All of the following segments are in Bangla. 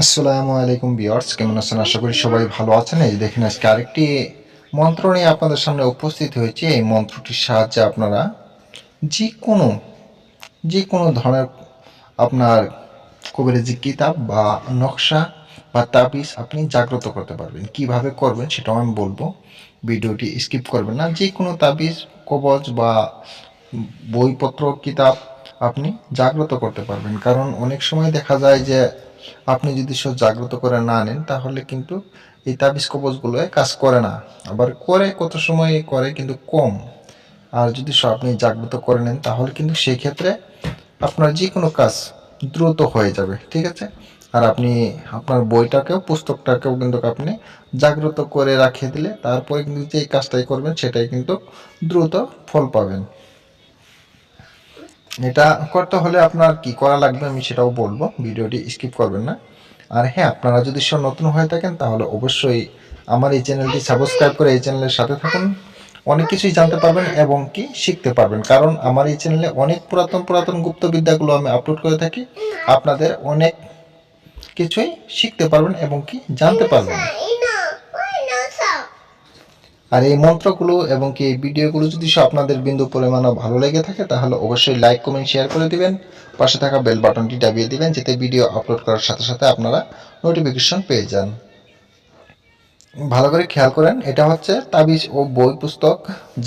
আসসালামু আলাইকুম বিয়ার্স কেমন আছেন? আশা করি সবাই ভালো আছেন। এই যে দেখেন আজকে আরেকটি মন্ত্র নিয়ে আপনাদের সামনে উপস্থিত হয়েছে। এই মন্ত্রটির সাহায্যে আপনারা যে কোনো যে কোনো ধরনের আপনার কবিরাজি কিতাব বা নকশা বা তাবিজ আপনি জাগ্রত করতে পারবেন। কীভাবে করবেন সেটাও আমি বলব। ভিডিওটি স্কিপ করবেন না। যে কোনো তাবিজ কবজ বা বইপত্র, কিতাব আপনি জাগ্রত করতে পারবেন। কারণ অনেক সময় দেখা যায় যে আপনি যদি সব জাগ্রত করে না নেন, তাহলে কিন্তু এই তাবিজ কবজগুলো কাজ করে না। আবার করে কত সময় করে কিন্তু কম। আর যদি সব আপনি জাগ্রত করে নেন, তাহলে কিন্তু সেই ক্ষেত্রে আপনার যে কোনো কাজ দ্রুত হয়ে যাবে, ঠিক আছে? আর আপনি আপনার বইটাকেও, পুস্তকটাকেও কিন্তু আপনি জাগ্রত করে রাখিয়ে দিলে, তারপরে কিন্তু যেই কাজটাই করবেন, সেটাই কিন্তু দ্রুত ফল পাবেন। এটা করতে হলে আপনার কি করা লাগবে আমি সেটাও বলব, ভিডিওটি স্কিপ করবেন না। আর হ্যাঁ আপনারা যদি সব নতুন হয়ে থাকেন, তাহলে অবশ্যই আমার এই চ্যানেলটি সাবস্ক্রাইব করে এই চ্যানেলের সাথে থাকুন। অনেক কিছুই জানতে পারবেন এবং কি শিখতে পারবেন। কারণ আমার এই চ্যানেলে অনেক পুরাতন পুরাতন গুপ্তবিদ্যাগুলো আমি আপলোড করে থাকি। আপনাদের অনেক কিছুই শিখতে পারবেন এবং কি জানতে পারবেন। আর এই মন্ত্রগুলো এবং কি এই ভিডিওগুলো যদি আপনাদের বিন্দু পরিমাণও ভালো লেগে থাকে, তাহলে অবশ্যই লাইক কমেন্ট শেয়ার করে দিবেন। পাশে থাকা বেল বাটনটি দাবিয়ে দিবেন, যাতে ভিডিও আপলোড করার সাথে সাথে আপনারা নোটিফিকেশন পেয়ে যান। ভালো করে খেয়াল করেন, এটা হচ্ছে তাবিজ ও বই পুস্তক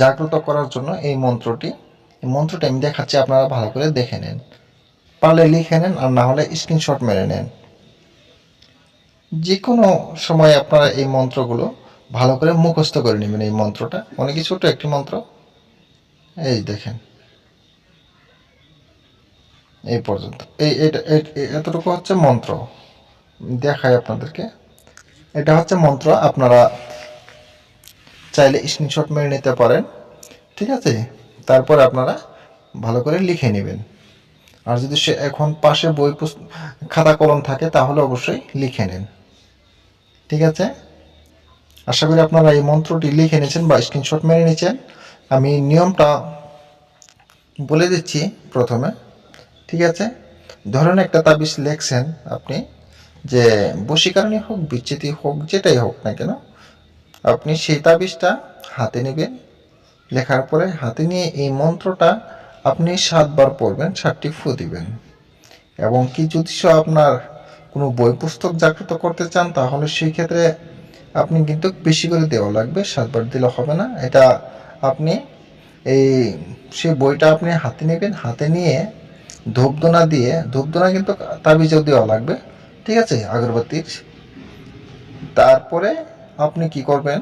জাগ্রত করার জন্য এই মন্ত্রটি। এই মন্ত্রটি আমি দেখাচ্ছি, আপনারা ভালো করে দেখে নেন। পারলে লিখে নেন, আর না হলে স্ক্রিনশট মেরে নেন। যে কোনো সময় আপনারা এই মন্ত্রগুলো ভালো করে মুখস্থ করে নেবেন এই মন্ত্রটা। অনেক ছোট একটি মন্ত্র। এই দেখেন। এই পর্যন্ত। এই এটা এতটুকু হচ্ছে মন্ত্র। দেখাই আপনাদেরকে। এটা হচ্ছে মন্ত্র, আপনারা চাইলে স্ক্রিনশট মেরে নিতে পারেন। ঠিক আছে? তারপর আপনারা ভালো করে লিখে নেবেন। আর যদি সে এখন পাশে বই খাতা কলম থাকে, তাহলে অবশ্যই লিখে নেন। ঠিক আছে? আশা করি আপনারা এই মন্ত্রটি লিখে নিয়েছেন বা স্ক্রিনশট মেরে নিয়েছেন। আমি নিয়মটা বলে দিচ্ছি প্রথমে, ঠিক আছে? ধরেন একটা তাবিজ লেখছেন আপনি, যে বশীকরণই হোক বিচ্ছেদই হোক, যেটাই হোক না কেন, আপনি সেই তাবিজটা হাতে নেবেন। লেখার পরে হাতে নিয়ে এই মন্ত্রটা আপনি সাতবার পড়বেন, সাতটি ফু দিবেন। এবং কি যদি সে আপনার কোনো বই পুস্তক জাগ্রত করতে চান, তাহলে সেই ক্ষেত্রে আপনি কিন্তু বেশি করে দেওয়া লাগবে, সাতবার দিলে হবে না। এটা আপনি এই, সে বইটা আপনি হাতে নেবেন, হাতে নিয়ে ধূপদোনা দিয়ে ধূপদোনা কিন্তু তাবিজও দেওয়া লাগবে, ঠিক আছে, আগরবাতির। তারপরে আপনি কি করবেন,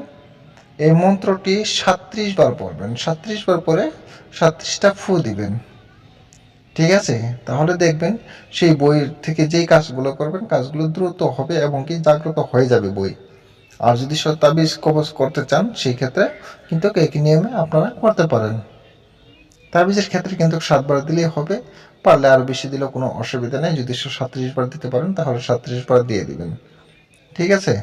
এই মন্ত্রটি সাত্রিশ বার পড়বেন সাত্রিশ বার পরে সাত্রিশটা ফু দিবেন, ঠিক আছে? তাহলে দেখবেন সেই বইয়ের থেকে যেই কাজগুলো করবেন, কাজগুলো দ্রুত হবে এবং কি জাগ্রত হয়ে যাবে বই। আর যদি তাবিজ কবজ করতে চান, সেই ক্ষেত্রে কিন্তু একই নিয়মে আপনারা করতে পারেন। তাবিজের ক্ষেত্রে কিন্তু সাতবার দিলেই হবে, পারলে আরও বেশি দিলেও কোনো অসুবিধা নেই। যদি সাতত্রিশ বার দিতে পারেন, তাহলে সাতত্রিশ বার দিয়ে দিবেন। ঠিক আছে?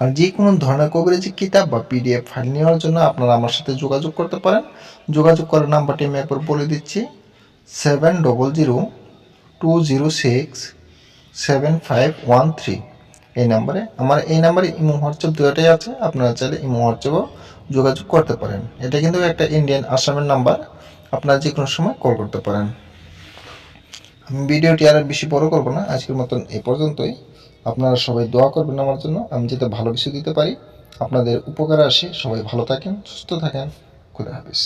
আর যে কোনো ধরনের কবিরাজি কিতাব বা পিডিএফ ফাইল নেওয়ার জন্য আপনারা আমার সাথে যোগাযোগ করতে পারেন। যোগাযোগ করার নাম্বারটি আমি একবার বলে দিচ্ছি। Seven double zero two zero six seven five one three. এই নাম্বারে। আমার এই নাম্বারে ইমো হোয়াটসঅ্যাপ দুটোই আছে, আপনারা চাইলে ইমো হোয়াটসঅ্যাপও যোগাযোগ করতে পারেন। এটা কিন্তু একটা ইন্ডিয়ান আসামের নাম্বার, আপনারা যে কোনো সময় কল করতে পারেন। আমি ভিডিওটি আর বেশি বড় করব না, আজকের মতন এই পর্যন্তই। আপনারা সবাই দোয়া করবেন আমার জন্য, আমি যাতে ভালো কিছু দিতে পারি। আপনাদের উপকারে আসে, সবাই ভালো থাকেন, সুস্থ থাকেন। খুদা হাফিজ।